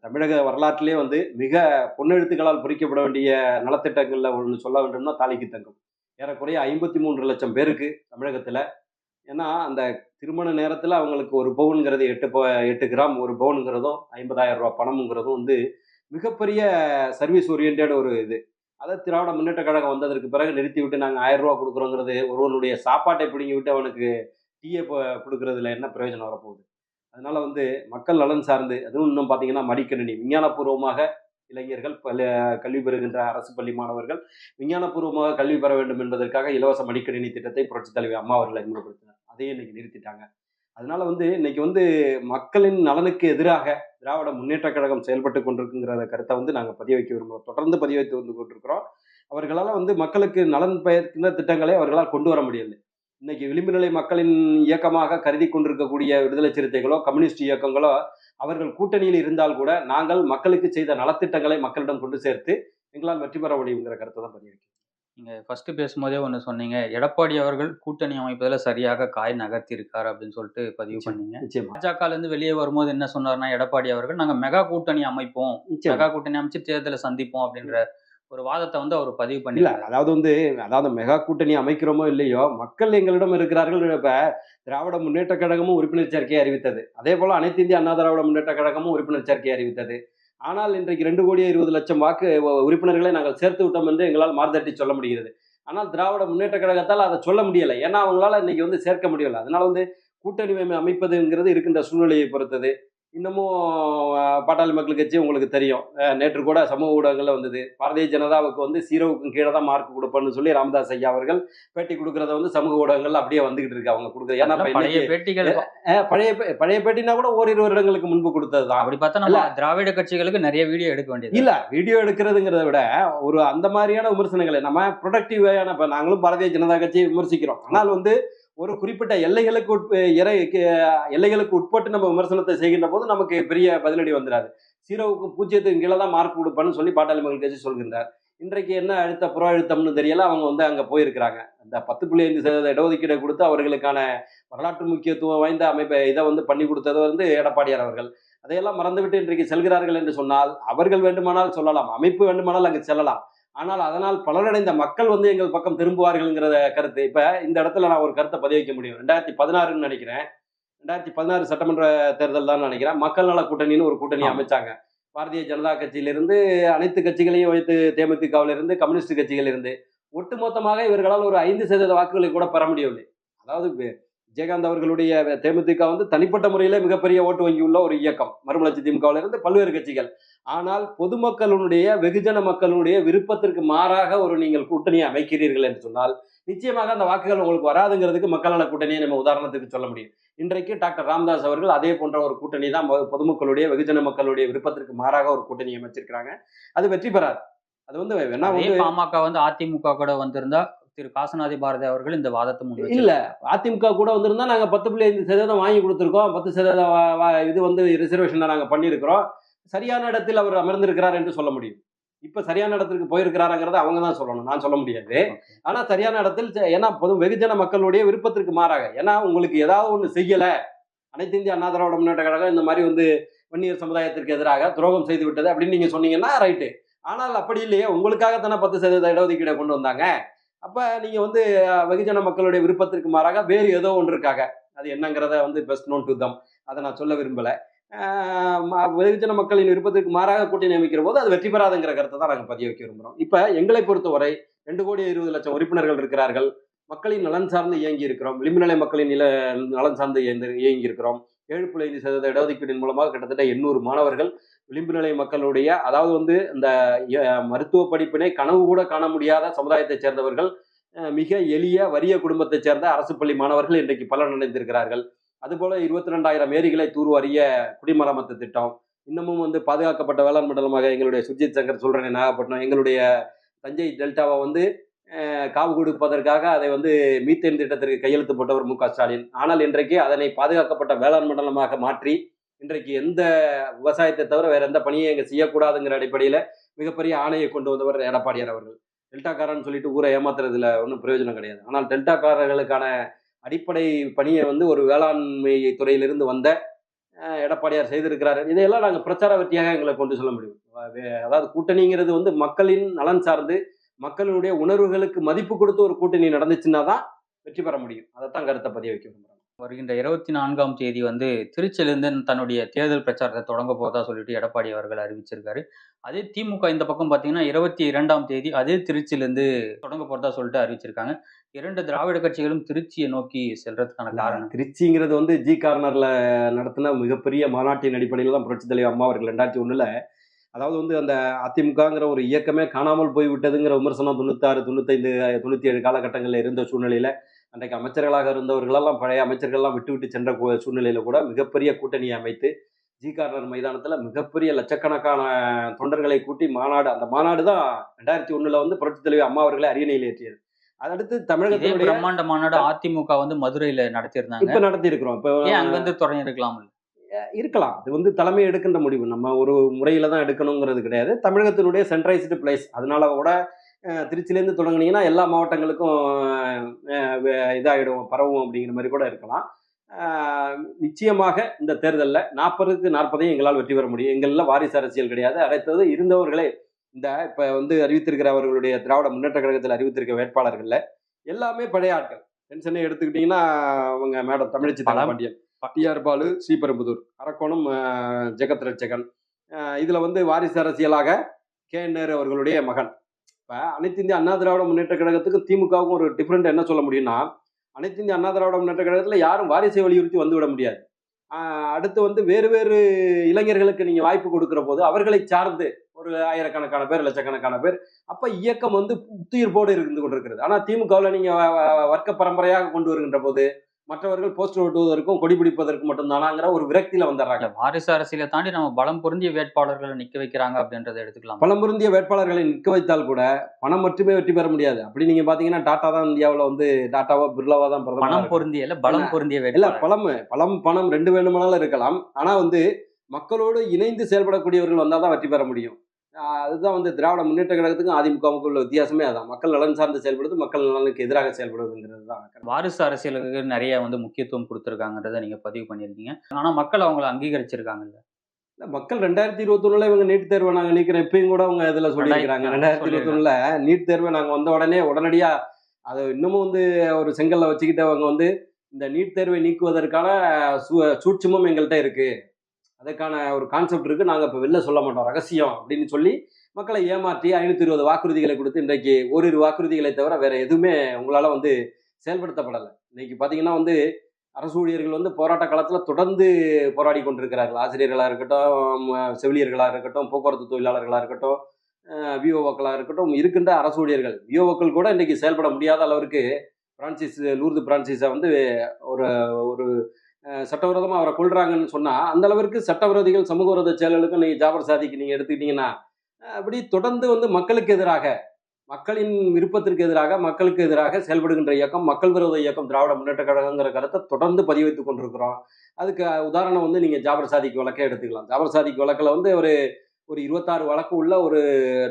தமிழக வரலாற்றிலே வந்து மிக பொன்னெழுத்துக்களால் பொறிக்கப்பட வேண்டிய நலத்திட்டங்களில் ஒன்று சொல்ல வேண்டும்னா தாலிக்கு தங்கம். ஏறக்குறைய ஐம்பத்தி மூன்று லட்சம் பேருக்கு தமிழகத்தில். ஏன்னா அந்த திருமண நேரத்தில் அவங்களுக்கு ஒரு பவுனுங்கிறது எட்டு ப எட்டு கிராம் ஒரு பவுனுங்கிறதும் ஐம்பதாயிரம் ரூபா பணம்ங்கிறதும் வந்து மிகப்பெரிய சர்வீஸ் ஓரியன்ட் ஒரு இது. அதை திராவிட முன்னேற்ற கழகம் வந்ததற்கு பிறகு நிறுத்தி விட்டு நாங்கள் ஆயிரம் ரூபா கொடுக்குறோங்கிறது ஒருவனுடைய சாப்பாட்டை பிடுங்கி விட்டு அவனுக்கு டீயை கொடுக்கறதுல என்ன பிரயோஜனம் வரப்போகுது? அதனால வந்து மக்கள் நலன் சார்ந்து அதுவும் இன்னும் பார்த்தீங்கன்னா மடிக்கணினி. விஞ்ஞானபூர்வமாக இளைஞர்கள் பல கல்வி பெறுகின்ற அரசு பள்ளி மாணவர்கள் விஞ்ஞானபூர்வமாக கல்வி பெற வேண்டும் என்பதற்காக இலவச மடிக்கணினி திட்டத்தை புரட்சித் தலைவி அம்மா அவர்கள் அறிமுகப்படுத்தினார். அதையும் இன்னைக்கு நிறுத்திட்டாங்க. அதனால வந்து இன்னைக்கு வந்து மக்களின் நலனுக்கு எதிராக திராவிட முன்னேற்ற கழகம் செயல்பட்டு கொண்டிருக்குங்கிற கருத்தை வந்து நாங்கள் பதிய வைக்க விரும்புகிறோம் தொடர்ந்து பதிய வைத்து வந்து கொண்டிருக்கிறோம். அவர்களால் வந்து மக்களுக்கு நலன் பயக்கின்ற திட்டங்களை அவர்களால் கொண்டு வர முடியலை இன்னைக்கு விளிம்பு நிலை மக்களின் இயக்கமாக கருதி கொண்டிருக்கக்கூடிய விடுதலை சிறுத்தைகளோ கம்யூனிஸ்ட் இயக்கங்களோ அவர்கள் கூட்டணியில் இருந்தால் கூட நாங்கள் மக்களுக்கு செய்த நலத்திட்டங்களை மக்களிடம் கொண்டு சேர்த்து எங்களால் வெற்றி பெற முடியுங்கிற கருத்தை தான் பதிவு நீங்க ஃபர்ஸ்ட் பேசும்போதே ஒன்று சொன்னீங்க. எடப்பாடி அவர்கள் கூட்டணி அமைப்பதில் சரியாக காய் நகர்த்தி இருக்காரு அப்படின்னு சொல்லிட்டு பதிவு பண்ணீங்க. நிச்சயமா. பாஜகல இருந்து வெளியே வரும்போது என்ன சொன்னார்னா எடப்பாடி அவர்கள் நாங்க மெகா கூட்டணி அமைப்போம். மெகா கூட்டணி அமைச்சு தேர்தலை சந்திப்போம் அப்படின்ற ஒரு வாதத்தை வந்து அவர் பதிவு இல்ல பண்ணி அதாவது வந்து அதாவது மெகா கூட்டணி அமைக்கிறோமோ இல்லையோ மக்கள் எங்களிடம் இருக்கிறார்கள் இப்ப திராவிட முன்னேற்ற கழகமும் உறுப்பினர் சேர்க்கையை அறிவித்தது. அதே போல அனைத்து இந்திய அண்ணா திராவிட முன்னேற்ற கழகமும் உறுப்பினர் சேர்க்கையை அறிவித்தது. ஆனால் இன்றைக்கு ரெண்டு கோடியே இருபது லட்சம் வாக்கு உ- உறுப்பினர்களை நாங்கள் சேர்த்து விட்டோம் என்று எங்களால் மார்தட்டி சொல்ல முடிகிறது. ஆனால் திராவிட முன்னேற்ற கழகத்தால் அதை சொல்ல முடியலை. ஏன்னா அவங்களால இன்னைக்கு வந்து சேர்க்க முடியலை. அதனால வந்து கூட்டணி அமைப்பதுங்கிறது இருக்கின்ற சூழ்நிலையை பொறுத்தது. இன்னமும் பாட்டாளி மக்கள் கட்சி உங்களுக்கு தெரியும். நேற்று கூட சமூக ஊடகங்கள்ல வந்தது. பாரதிய ஜனதாவுக்கு வந்து சீரோவுக்கும் கீழே தான் மார்க் கொடுப்பேன்னு சொல்லி ராமதாஸ் ஐயா அவர்கள் பேட்டி கொடுக்கறத வந்து சமூக ஊடகங்கள்ல அப்படியே வந்துகிட்டு இருக்கு அவங்க கொடுக்குறது. ஏன்னா பழைய பேட்டிகள் பழைய பழைய பேட்டினா கூட ஓரிரு வருடங்களுக்கு முன்பு கொடுத்தது தான். அப்படி பார்த்தா நம்ம திராவிட கட்சிகளுக்கு நிறைய வீடியோ எடுக்க வேண்டியது. இல்ல வீடியோ எடுக்கிறதுங்கிறத விட ஒரு அந்த மாதிரியான விமர்சனங்களை நம்ம ப்ரொடக்டிவான இப்ப நாங்களும் பாரதிய ஜனதா கட்சியை விமர்சிக்கிறோம். ஆனால் வந்து ஒரு குறிப்பிட்ட எல்லைகளுக்கு உட்ப இறை எல்லைகளுக்கு உட்பட்டு நம்ம விமர்சனத்தை செய்கின்ற போது நமக்கு பெரிய பதிலடி வந்துடாது சீரோவுக்கும் பூஜ்ஜியத்துக்கு கீழே தான் மார்க் கொடுப்பான்னு சொல்லி பாட்டாளி மக்கள் கட்சி சொல்கின்றார். இன்றைக்கு என்ன அழுத்த புற அழுத்தம்னு தெரியல அவங்க வந்து அங்கே போயிருக்கிறாங்க. அந்த பத்து புள்ளி ஐந்து சதவீத இடஒதுக்கீடை கொடுத்து அவர்களுக்கான வரலாற்று முக்கியத்துவம் வாய்ந்த அமைப்பை இதை வந்து பண்ணி கொடுத்தது வந்து எடப்பாடியார் அவர்கள். அதையெல்லாம் மறந்துவிட்டு இன்றைக்கு செல்கிறார்கள் என்று சொன்னால் அவர்கள் வேண்டுமானால் சொல்லலாம் அமைப்பு வேண்டுமானால் அங்கு செல்லலாம். ஆனால் அதனால் பலனடைந்த மக்கள் வந்து எங்கள் பக்கம் திரும்புவார்கள்ங்கிற கருத்து. இப்ப இந்த இடத்துல நான் ஒரு கருத்தை பதிய வைக்க முடியும். ரெண்டாயிரத்தி பதினாறுன்னு நினைக்கிறேன். ரெண்டாயிரத்தி பதினாறு சட்டமன்ற தேர்தல் தான் நினைக்கிறேன். மக்கள் நல கூட்டணின்னு ஒரு கூட்டணி. அமைச்சாங்க. பாரதிய ஜனதா கட்சியிலிருந்து அனைத்து கட்சிகளையும் வைத்து தேமுதிகவிலிருந்து கம்யூனிஸ்ட் கட்சிகளிலிருந்து ஒட்டுமொத்தமாக இவர்களால் ஒரு ஐந்து சதவீத வாக்குகளை கூட பெற முடியவில்லை. அதாவது விஜயகாந்த் அவர்களுடைய தேமுதிக வந்து தனிப்பட்ட முறையிலே மிகப்பெரிய ஓட்டு வங்கி உள்ள ஒரு இயக்கம். மறுமலர்ச்சி திமுகவில் இருந்து பல்வேறு கட்சிகள். ஆனால் பொதுமக்களுடைய வெகுஜன மக்களுடைய விருப்பத்திற்கு மாறாக ஒரு நீங்கள் கூட்டணியை அமைக்கிறீர்கள் என்று சொன்னால் நிச்சயமாக அந்த வாக்குகள் உங்களுக்கு வராதுங்கிறதுக்கு மக்கள் நல கூட்டணியை நம்ம உதாரணத்துக்கு சொல்ல முடியும். இன்றைக்கு டாக்டர் ராமதாஸ் அவர்கள் அதே போன்ற ஒரு கூட்டணி தான் பொதுமக்களுடைய வெகுஜன மக்களுடைய விருப்பத்திற்கு மாறாக ஒரு கூட்டணி அமைச்சிருக்கிறாங்க. அது வெற்றி பெறாது. அது வந்து வேணா பாமக வந்து அதிமுக கூட வந்திருந்தா திரு காசநாதி பாரதி அவர்கள் இந்த வாதத்தை முன் இல்ல அதிமுக கூட வந்திருந்தா நாங்க பத்து புள்ளி ஐந்து சதவீதம் வாங்கி கொடுத்துருக்கோம். பத்து சதவீத வா- வா- இது வந்து ரிசர்வேஷனை நாங்க பண்ணியிருக்கிறோம். சரியான இடத்தில் அவர் அமர்ந்திருக்கிறார் என்று சொல்ல முடியும். இப்ப சரியான இடத்துக்கு போயிருக்கிறாருங்கிறத அவங்க தான் சொல்லணும். நான் சொல்ல முடியாது. ஆனா சரியான இடத்தில் ஏன்னா பொது வெகுஜன மக்களுடைய விருப்பத்திற்கு மாறாக ஏன்னா உங்களுக்கு ஏதாவது ஒண்ணு செய்யல. அனைத்து இந்திய அண்ணா திராவிட முன்னேற்ற கழகம் இந்த மாதிரி வந்து வன்னியர் சமுதாயத்திற்கு எதிராக துரோகம் செய்து விட்டது அப்படின்னு நீங்க சொன்னீங்கன்னா ரைட்டு ஆனால் அப்படி இல்லையே. உங்களுக்காக தானே பத்து சதவீத இடஒதுக்கீடை கொண்டு வந்தாங்க. அப்போ நீங்கள் வந்து வெகுஜன மக்களுடைய விருப்பத்திற்கு மாறாக வேறு ஏதோ ஒன்று இருக்காங்க அது என்னங்கிறத வந்து பெஸ்ட் நோன் டு தம் அதை நான் சொல்ல விரும்பலை. வெகுஜன மக்களின் விருப்பத்திற்கு மாறாக கூட்டணி அமைக்கிற போது அது வெற்றி பெறாதுங்கிற கருத்தை தான் நாங்கள் பதிய வைக்க விரும்புகிறோம் இப்போ எங்களை பொறுத்தவரை ரெண்டு கோடி இருபது லட்சம் உறுப்பினர்கள் இருக்கிறார்கள். மக்களின் நலன் சார்ந்து இயங்கி இருக்கிறோம். விளிம்புநிலை மக்களின் நில நலன் சார்ந்து இயங்கி இருக்கிறோம் ஏழு புள்ளி ஐந்து சதவீத இடஒதுக்கீட்டின் மூலமாக கிட்டத்தட்ட எண்ணூறு மாணவர்கள் விளிம்பு நிலை மக்களுடைய அதாவது வந்து இந்த மருத்துவ படிப்பினை கனவு கூட காண முடியாத சமுதாயத்தைச் சேர்ந்தவர்கள் மிக எளிய வறிய குடும்பத்தைச் சேர்ந்த அரசு பள்ளி மாணவர்கள் இன்றைக்கு பலனடைந்திருக்கிறார்கள். அதுபோல இருபத்தி ரெண்டாயிரம் ஏரிகளை தூர்வாரிய குடிமராமத்து திட்டம் இன்னமும் வந்து பாதுகாக்கப்பட்ட வேளாண் மண்டலமாக எங்களுடைய சுஜித் சங்கர் சொல்றேன் நாகப்பட்டினம் எங்களுடைய தஞ்சை டெல்டாவை வந்து காவு கொடுப்பதற்காக அதை வந்து மீத்தேன் திட்டத்திற்கு கையெழுத்து போட்டவர் மு க. ஸ்டாலின். ஆனால் இன்றைக்கு அதனை பாதுகாக்கப்பட்ட வேளாண் மண்டலமாக மாற்றி இன்றைக்கு எந்த விவசாயத்தை தவிர வேற எந்த பணியும் இங்கே செய்யக்கூடாதுங்கிற அடிப்படையில் மிகப்பெரிய ஆணையை கொண்டு வந்தவர் எடப்பாடியார் அவர்கள். டெல்டாக்காரன்னு சொல்லிட்டு ஊரை ஏமாத்துறதுல ஒன்றும் பிரயோஜனம் கிடையாது. ஆனால் டெல்டாக்காரர்களுக்கான அடிப்படை பணியை வந்து ஒரு வேளாண்மை துறையிலிருந்து வந்த எடப்பாடியார் செய்திருக்கிறார். இதையெல்லாம் நாங்கள் பிரச்சார வெற்றியாக எங்களை கொண்டு சொல்ல முடியும். அதாவது கூட்டணிங்கிறது வந்து மக்களின் நலன் சார்ந்து மக்களுடைய உணர்வுகளுக்கு மதிப்பு கொடுத்து ஒரு கூட்டணி நடந்துச்சுன்னா தான் வெற்றி பெற முடியும். அதைத்தான் கருத்தை பதிய வைக்க விரும்புகிறேன் வருகின்ற இருபத்தி நான்காம் தேதி வந்து திருச்சியிலிருந்து தன்னுடைய தேர்தல் பிரச்சாரத்தை தொடங்க போறதா சொல்லிட்டு எடப்பாடி அவர்கள் அறிவிச்சிருக்காரு. அதே திமுக இந்த பக்கம் பார்த்தீங்கன்னா இருபத்தி இரண்டாம் தேதி அதே திருச்சியிலிருந்து தொடங்க போறதா சொல்லிட்டு அறிவிச்சிருக்காங்க. இரண்டு திராவிட கட்சிகளும் திருச்சியை நோக்கி செல்றதுக்கான காரணம். திருச்சிங்கிறது வந்து ஜி. கார்னர்ல நடத்தின மிகப்பெரிய மாநாட்டின் அடிப்படையில் தான் புரட்சி தலைவர் அம்மா அவர்கள் ரெண்டாயிரத்தி ஒண்ணுல அதாவது வந்து அந்த அதிமுகங்கிற ஒரு இயக்கமே காணாமல் போய் விட்டதுங்கிற விமர்சனம் தொண்ணூத்தாறு தொண்ணூத்தைந்து தொண்ணூத்தி ஏழு காலகட்டங்களில் இருந்த சூழ்நிலையில அன்றைக்கு அமைச்சர்களாக இருந்தவர்களெல்லாம் பழைய அமைச்சர்கள்லாம் விட்டு விட்டு சென்ற சூழ்நிலையில கூட மிகப்பெரிய கூட்டணியை அமைத்து ஜி. கார்னர் மைதானத்துல மிகப்பெரிய லட்சக்கணக்கான தொண்டர்களை கூட்டி மாநாடு அந்த மாநாடு தான் ரெண்டாயிரத்தி ஒண்ணுல வந்து புரட்சி தலைவர் அம்மா அவர்களை அரியணையில் ஏற்றியது. அடுத்து இதே தமிழகத்தினுடைய பிரம்மாண்ட மாநாடு அதிமுக வந்து மதுரையில நடத்தியிருந்தாங்க. இப்ப நடத்தி இருக்கிறோம் இப்ப அங்க வந்து தொடங்கி இருக்கலாம் இருக்கலாம். அது வந்து தலைமை எடுக்கின்ற முடிவு. நம்ம ஒரு முறையில தான் எடுக்கணுங்கிறது கிடையாது. தமிழகத்தினுடைய சென்ட்ரைஸ்டு பிளேஸ் அதனால கூட அஹ், திருச்சியிலேருந்து தொடங்குனீங்கன்னா எல்லா மாவட்டங்களுக்கும் இதாயிடும் பரவும் அப்படிங்கிற மாதிரி கூட இருக்கலாம். நிச்சயமாக இந்த தேர்தலில் நாற்பதுக்கு நாற்பதையும் எங்களால் வெற்றி பெற முடியும். எங்களில் வாரிசு அரசியல் கிடையாது. அடுத்தது இருந்தவர்களே. இந்த இப்போ வந்து அறிவித்திருக்கிற அவர்களுடைய திராவிட முன்னேற்ற கழகத்தில் அறிவித்திருக்க வேட்பாளர்கள்ல எல்லாமே பழைய ஆட்கள். டென்ஷனை எடுத்துக்கிட்டிங்கன்னா அவங்க மேடம் தமிழச்சி. பாண்டியன். பட்டியார்பாலு ஸ்ரீபெரும்புதூர் அரக்கோணம் ஜெகத் ரட்சகன் இதில் வந்து வாரிசு அரசியலாக கே என் நேரு அவர்களுடைய மகன். இப்போ அனைத்து இந்திய அண்ணா திராவிட முன்னேற்ற கழகத்துக்கு திமுகவுக்கும் ஒரு டிஃப்ரெண்ட் என்ன சொல்ல முடியும்னா அனைத்து இந்திய அண்ணா திராவிட முன்னேற்ற கழகத்தில் யாரும் வாரிசை வலியுறுத்தி வந்துவிட முடியாது. அடுத்து வந்து வேறு வேறு இளைஞர்களுக்கு நீங்கள் வாய்ப்பு கொடுக்குற போது அவர்களை சார்ந்து ஒரு ஆயிரக்கணக்கான பேர் லட்சக்கணக்கான பேர் அப்போ இயக்கம் வந்து புத்துயிர்ப்போடு இருந்து கொண்டிருக்கிறது. ஆனால் திமுகவில் நீங்கள் வர்க்க பரம்பரையாக கொண்டு வருகின்ற போது மற்றவர்கள் போஸ்டர் ஒட்டுவதற்கும் கொடி பிடிப்பதற்கும் மட்டும்தானாங்கிற ஒரு விரக்தியில வந்துடுறாங்க. வாரிசு அரசியலை தாண்டி நம்ம பலம் பொருந்திய வேட்பாளர்களை நிக்க வைக்கிறாங்க அப்படின்றத எடுத்துக்கலாம். பலம் பொருந்திய வேட்பாளர்களை நிற்க வைத்தால் கூட பணம் மட்டுமே வெற்றி பெற முடியாது. அப்படி நீங்க பாத்தீங்கன்னா டாடா தான் இந்தியாவுல வந்து டாட்டாவா பிர்லாவா தான் பிரதமரா பணம். பொருந்திய இல்ல பலம் பொருந்திய இல்ல பலம் பலம் பணம் ரெண்டு வேணுமானாலும் இருக்கலாம். ஆனா வந்து மக்களோடு இணைந்து செயல்படக்கூடியவர்கள் வந்தால் தான் வெற்றி பெற முடியும். அதுதான் வந்து திராவிட முன்னேற்ற கழகத்துக்கும் அதிமுகவுக்கும் உள்ள வித்தியாசமே அதான். மக்கள் நலன் சார்ந்து செயல்படுது மக்கள் நலனுக்கு எதிராக செயல்படுவதுங்கிறது தான். வாரிசு அரசியலுக்கு நிறைய வந்து முக்கியத்துவம் கொடுத்துருக்காங்கன்றத நீங்க பதிவு பண்ணியிருக்கீங்க. ஆனா மக்கள் அவங்கள அங்கீகரிச்சிருக்காங்கல்ல? இல்ல, மக்கள் ரெண்டாயிரத்தி இருபத்தொன்னுல இவங்க நீட் தேர்வை நாங்க நீக்கிறோம். இப்பயும் கூட அவங்க இதுல சொல்லியிருக்கிறாங்க. ரெண்டாயிரத்தி இருபத்தொன்னுல நீட் தேர்வை நாங்க வந்த உடனே உடனடியா அது இன்னமும் வந்து ஒரு செங்கல்ல வச்சுக்கிட்டு அவங்க வந்து இந்த நீட் தேர்வை நீக்குவதற்கான சூ- சூட்சுமம் எங்கள்கிட்ட இருக்கு. அதுக்கான ஒரு கான்செப்ட் இருக்குது நாங்கள் இப்போ வெளில சொல்ல மாட்டோம். ரகசியம் அப்படின்னு சொல்லி மக்களை ஏமாற்றி ஐநூற்றி இருபது வாக்குறுதிகளை கொடுத்து இன்றைக்கு ஓரிரு வாக்குறுதிகளை தவிர வேறு எதுவுமே உங்களால் வந்து செயல்படுத்தப்படலை. இன்றைக்கி பார்த்தீங்கன்னா வந்து அரசு ஊழியர்கள் வந்து போராட்ட காலத்தில் தொடர்ந்து போராடி கொண்டிருக்கிறார்கள். ஆசிரியர்களாக இருக்கட்டும் செவிலியர்களாக இருக்கட்டும் போக்குவரத்து தொழிலாளர்களாக இருக்கட்டும் விஓஓக்களாக இருக்கட்டும் இருக்கின்ற அரசு ஊழியர்கள். விஓஓக்கள் கூட இன்றைக்கி செயல்பட முடியாத அளவிற்கு பிரான்சிஸ் லூர்து பிரான்சிஸை வந்து ஒரு ஒரு சட்டவிரோதமாக அவரை கொள்றாங்கன்னு சொன்னால் அந்த அளவிற்கு சட்டவிரோதிகள் சமூக விரோத செயல்களுக்கு நீங்கள் ஜாபர் சாதிக்கு நீங்கள் எடுத்துக்கிட்டீங்கன்னா அப்படி தொடர்ந்து வந்து மக்களுக்கு எதிராக மக்களின் விருப்பத்திற்கு எதிராக மக்களுக்கு எதிராக செயல்படுகின்ற இயக்கம் மக்கள் விரோத இயக்கம் திராவிட முன்னேற்ற கழகங்கிற கருத்தை தொடர்ந்து பதிவைத்துக் கொண்டிருக்கிறோம். அதுக்கு உதாரணம் வந்து நீங்க ஜாபர் சாதிக்கு வழக்கே எடுத்துக்கலாம். ஜாபர் சாதிக்கு வழக்கில் வந்து ஒரு ஒரு இருபத்தாறு வழக்கு உள்ள ஒரு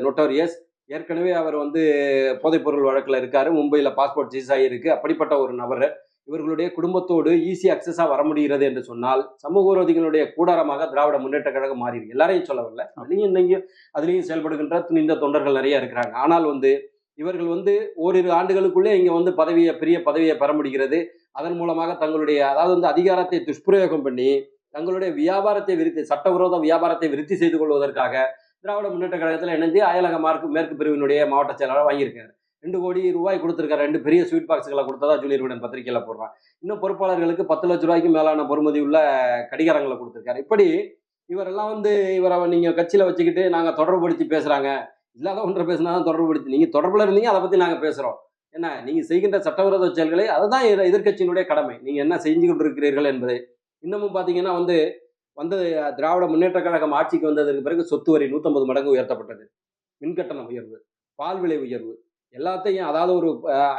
நொட்டோரியஸ் ஏற்கனவே அவர் வந்து போதைப்பொருள் வழக்கில் இருக்காரு மும்பையில் பாஸ்போர்ட் சீஸ் ஆகியிருக்கு. அப்படிப்பட்ட ஒரு நபர். இவர்களுடைய குடும்பத்தோடு ஈஸி அக்சஸாக வர முடிகிறது என்று சொன்னால் சமூக விரோதிகளுடைய கூடாரமாக திராவிட முன்னேற்ற கழகம் மாறி இருக்கு எல்லாரையும் சொல்லவில்லை அதுலேயும் இன்னைக்கு அதுலேயும் செயல்படுகின்ற துணிந்த தொண்டர்கள் நிறைய இருக்கிறாங்க. ஆனால் வந்து இவர்கள் வந்து ஓரிரு ஆண்டுகளுக்குள்ளே இங்கே வந்து பதவியை பெரிய பதவியை பெற முடிகிறது. அதன் மூலமாக தங்களுடைய அதாவது வந்து அதிகாரத்தை துஷ்பிரயோகம் பண்ணி தங்களுடைய வியாபாரத்தை விருத்தி சட்டவிரோத வியாபாரத்தை விருத்தி செய்து கொள்வதற்காக திராவிட முன்னேற்ற கழகத்தில் இணைந்து அயலக மார்க்கு மேற்கு பிரிவினுடைய மாவட்ட செயலாளர் வாங்கியிருக்காரு. ரெண்டு கோடி ரூபாய் கொடுத்துருக்காரு. ரெண்டு பெரிய ஸ்வீட் பாக்ஸ்களை கொடுத்ததா ஜூலியர் விடன் பத்திரிகையில் போடுறான். இன்னும் பொறுப்பாளர்களுக்கு பத்து லட்ச ரூபாய்க்கு மேலான பொறுமதி உள்ள கடிகாரங்களை கொடுத்துருக்காரு. இப்படி இவரெல்லாம் வந்து இவரை நீங்கள் கட்சியில் வச்சுக்கிட்டு நாங்கள் தொடர்புபடுத்தி பேசுகிறாங்க இல்லாத ஒன்றை பேசினா தான் தொடர்புபடுத்தி நீங்கள் தொடர்பில் இருந்தீங்க அதை பற்றி நாங்கள் பேசுகிறோம் என்ன நீங்கள் செய்கின்ற சட்டவிரோத செயல்களை அதுதான் எதிர்கட்சியினுடைய எதிர்க்கட்சியினுடைய கடமை. நீங்கள் என்ன செஞ்சு கொண்டிருக்கிறீர்கள் என்பது. இன்னமும் பார்த்தீங்கன்னா வந்து வந்து திராவிட முன்னேற்ற கழகம் ஆட்சிக்கு வந்ததற்கு பிறகு சொத்து வரி நூற்றம்பது மடங்கு உயர்த்தப்பட்டது. மின்கட்டண உயர்வு பால் விலை உயர்வு எல்லாத்தையும் அதாவது ஒரு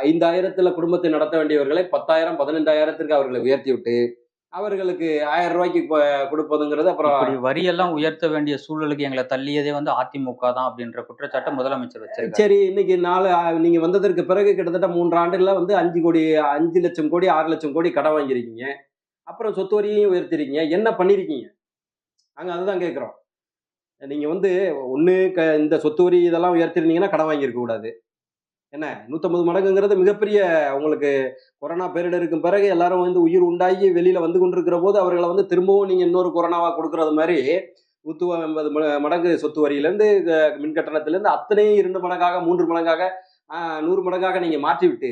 ஐந்தாயிரத்துல குடும்பத்தை நடத்த வேண்டியவர்களை பத்தாயிரம் பதினைந்தாயிரத்திற்கு அவர்களை உயர்த்தி விட்டு அவர்களுக்கு ஆயிரம் ரூபாய்க்கு கொடுப்பதுங்கிறது அப்புறம் வரியெல்லாம் உயர்த்த வேண்டிய சூழலுக்கு எங்களை தள்ளியதே வந்து அதிமுக தான் அப்படின்ற குற்றச்சாட்டை முதலமைச்சர் வச்சிருக்காரு. சரி இன்னைக்கு நாலு நீங்க வந்ததற்கு பிறகு கிட்டத்தட்ட மூன்று ஆண்டுல வந்து அஞ்சு கோடி அஞ்சு லட்சம் கோடி ஆறு லட்சம் கோடி கடன் வாங்கியிருக்கீங்க. அப்புறம் சொத்து வரியையும் உயர்த்திருக்கீங்க. என்ன பண்ணிருக்கீங்க? நாங்க அதுதான் கேட்குறோம். நீங்க வந்து ஒண்ணு க இந்த சொத்து வரி இதெல்லாம் உயர்த்திருந்தீங்கன்னா கடன் வாங்கியிருக்க கூடாது. என்ன நூற்றம்பது மடங்குங்கிறது மிகப்பெரிய உங்களுக்கு கொரோனா பேரிடருக்கும் பிறகு எல்லாரும் வந்து உயிர் உண்டாகி வெளியில் வந்து கொண்டிருக்கிற போது அவர்களை வந்து திரும்பவும் நீங்கள் இன்னொரு கொரோனாவாக கொடுக்கறது மாதிரி நூற்று ஐம்பது ம- மடங்கு சொத்து வரியிலேருந்து மின் கட்டணத்திலேருந்து அத்தனையும் இரண்டு மடங்காக மூன்று மடங்காக நூறு மடங்காக நீங்கள் மாற்றி விட்டு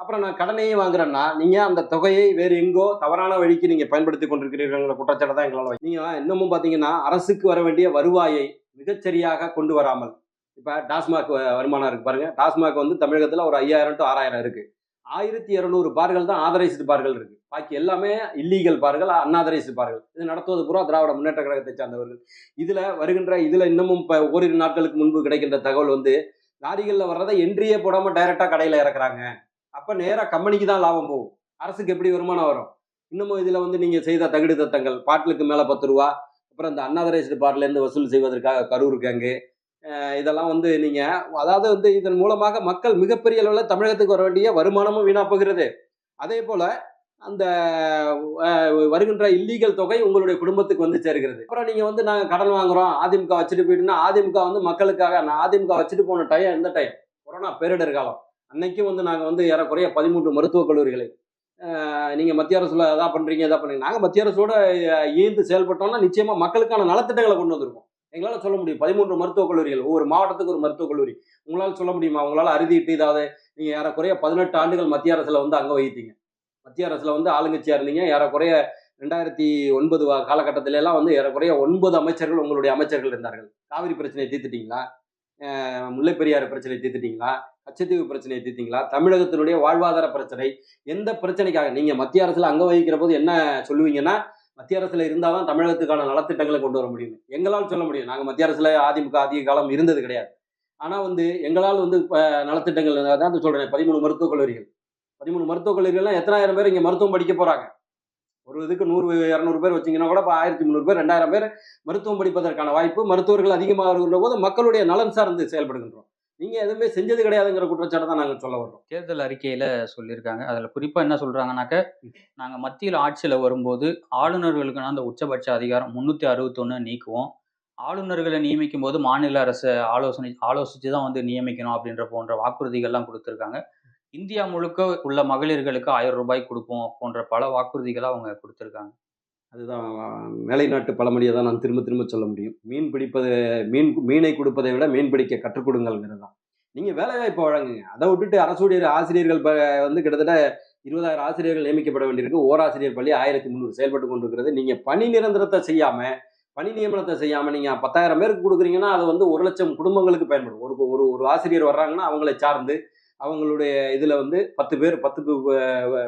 அப்புறம் நான் கடனையே வாங்குறேன்னா நீங்கள் அந்த தொகையை வேறு எங்கோ தவறான வழிக்கு நீங்கள் பயன்படுத்தி கொண்டிருக்கிறீர்கள்ங்கிற குற்றச்சாட்டை தான் எங்களால் நீங்கள் இன்னமும் பார்த்தீங்கன்னா அரசுக்கு வர வேண்டிய வருவாயை மிகச்சரியாக கொண்டு வராமல் இப்போ டாஸ்மாக் வருமானம் இருக்கு பாருங்க. டாஸ்மாக் வந்து தமிழகத்தில் ஒரு ஐயாயிரம் டு ஆறாயிரம் இருக்கு. ஆயிரத்தி இரநூறு பார்கள் தான் ஆதரைஸ்டு பார்கள் இருக்கு. பாக்கி எல்லாமே இல்லீகல் பார்கள் அன்ஆதரைஸ்டு பார்கள். இது நடத்துவது பூரா திராவிட முன்னேற்ற கழகத்தை சார்ந்தவர்கள். இதுல வருகின்ற இதுல இன்னமும் இப்போ ஓரிரு நாட்களுக்கு முன்பு கிடைக்கின்ற தகவல் வந்து லாரிகளில் வர்றதை என்ட்ரியே போடாம டைரக்டா கடையில இறக்குறாங்க. அப்ப நேராக கம்பெனிக்கு தான் லாபம் போகும். அரசுக்கு எப்படி வருமானம் வரும்? இன்னமும் இதுல வந்து நீங்க செய்த தகுடு தத்தங்கள் பாட்டிலுக்கு மேல பத்து ரூபா அப்புறம் இந்த அன்னாதரைஸ்டு பார்ல இருந்து வசூல் செய்வதற்காக கரூர் கேங்கு இதெல்லாம் வந்து நீங்க அதாவது வந்து இதன் மூலமாக மக்கள் மிகப்பெரிய அளவில் தமிழகத்துக்கு வர வேண்டிய வருமானமும் வீணா போகிறது. அதே போல அந்த வருகின்ற இல்லீகல் தொகை உங்களுடைய குடும்பத்துக்கு வந்து சேர்கிறது. அப்புறம் நீங்க வந்து நாங்கள் கடன் வாங்குறோம் அதிமுக வச்சுட்டு போயிட்டுனா அதிமுக வந்து மக்களுக்காக நான் அதிமுக வச்சுட்டு போன டைம் எந்த டைம் கொரோனா பேரிடர் காலம். அன்னைக்கும் வந்து நாங்கள் வந்து ஏறக்குறைய பதிமூன்று மருத்துவக் கல்லூரிகளை நீங்கள் நீங்க மத்திய அரசுல அதான் பண்றீங்க இதான் பண்றீங்க. நாங்கள் மத்திய அரசோட அஹ், ஈர்ந்து செயல்பட்டோம்னா நிச்சயமா மக்களுக்கான நலத்திட்டங்களை கொண்டு வந்திருக்கோம். எங்களால் சொல்ல முடியும். பதிமூன்று மருத்துவக் கல்லூரிகள் ஒவ்வொரு மாவட்டத்துக்கு ஒரு மருத்துவக் கல்லூரி. உங்களால் சொல்ல முடியுமா? உங்களால் அறுதிட்டு இதாவது நீங்கள் ஏறக்குறைய பதினெட்டு ஆண்டுகள் மத்திய அரசில் வந்து அங்க வகித்தீங்க. மத்திய அரசில் வந்து ஆளுங்கட்சியாக இருந்தீங்க. ஏறக்குறைய ரெண்டாயிரத்தி ஒன்பது வா- காலகட்டத்தில எல்லாம் வந்து ஏறக்குறைய ஒன்பது அமைச்சர்கள் உங்களுடைய அமைச்சர்கள் இருந்தார்கள். காவிரி பிரச்சனையை தீர்த்துட்டீங்களா? முல்லைப்பெரியாறு முல்லை பெரியாறு பிரச்சனையை தீர்த்துட்டீங்களா? கச்சத்தீவு பிரச்சனையை தீர்த்தீங்களா தமிழகத்தினுடைய வாழ்வாதார பிரச்சனை எந்த பிரச்சனைக்காக? நீங்கள் மத்திய அரசில் அங்க வகிக்கிற போது என்ன சொல்லுவீங்கன்னா மத்திய அரசுல இருந்தாதான் தமிழகத்துக்கான நலத்திட்டங்களை கொண்டு வர முடியும் எங்களால் சொல்ல முடியும். நாங்கள் மத்திய அரசுல அதிமுக அதிக காலம் இருந்தது கிடையாது. ஆனால் வந்து எங்களால் வந்து இப்போ நலத்திட்டங்கள் அதான் சொல்கிறேன் பதிமூணு மருத்துவக் கல்லூரிகள். பதிமூணு மருத்துவக் கல்லூரிகள்லாம் எத்தனாயிரம் பேர் இங்கே மருத்துவம் படிக்க போகிறாங்க ஒரு இதுக்கு நூறு இரநூறு பேர் வச்சீங்கன்னா கூட இப்போ ஆயிரத்தி முந்நூறு பேர் ரெண்டாயிரம் பேர் மருத்துவம் படிப்பதற்கான வாய்ப்பு மருத்துவர்கள் அதிகமாக வருகின்ற போது மக்களுடைய நலன் சார்ந்து செயல்படுகின்றோம். நீங்க எதுவுமே செஞ்சது கிடையாதுங்கிற குற்றச்சாட்டை தான் நாங்கள் சொல்ல வர்றோம். தேர்தல் அறிக்கையில சொல்லியிருக்காங்க. அதுல குறிப்பா என்ன சொல்றாங்கன்னாக்க நாங்க மத்தியில் ஆட்சியில வரும்போது ஆளுநர்களுக்கான அந்த உச்சபட்ச அதிகாரம் முன்னூத்தி அறுபத்தொன்னு நீக்குவோம். ஆளுநர்களை நியமிக்கும் போது மாநில அரசு ஆலோசனை ஆலோசித்து தான் வந்து நியமிக்கணும் அப்படின்ற போன்ற வாக்குறுதிகள்லாம் கொடுத்துருக்காங்க. இந்தியா முழுக்க உள்ள மகளிர்களுக்கு ஆயிரம் ரூபாய் கொடுப்போம் போன்ற பல வாக்குறுதிகளை அவங்க கொடுத்துருக்காங்க. அதுதான் மேலைநாட்டு பழமொழியை தான் நான் திரும்ப திரும்ப சொல்ல முடியும். மீன் பிடிப்பது மீன் மீனை கொடுப்பதை விட மீன் பிடிக்க கற்றுக் கொடுங்கள்ங்கிறது தான். நீங்கள் வேலைவாய்ப்பு வழங்குங்க. அதை விட்டுட்டு அரசுடைய ஆசிரியர்கள் ப- வந்து கிட்டத்தட்ட இருபதாயிரம் ஆசிரியர்கள் நியமிக்கப்பட வேண்டியிருக்கு. ஓராசிரியர் பள்ளி ஆயிரத்தி முந்நூறு செயல்பட்டு கொண்டிருக்கிறது. நீங்கள் பணி நிரந்தரத்தை செய்யாமல் பணி நியமனத்தை செய்யாமல் நீங்கள் பத்தாயிரம் பேருக்கு கொடுக்குறீங்கன்னா அது வந்து ஒரு லட்சம் குடும்பங்களுக்கு பயன்படும். ஒரு ஒரு ஒரு ஆசிரியர் வர்றாங்கன்னா அவங்களை சார்ந்து அவங்களுடைய இதில் வந்து பத்து பேர் பத்து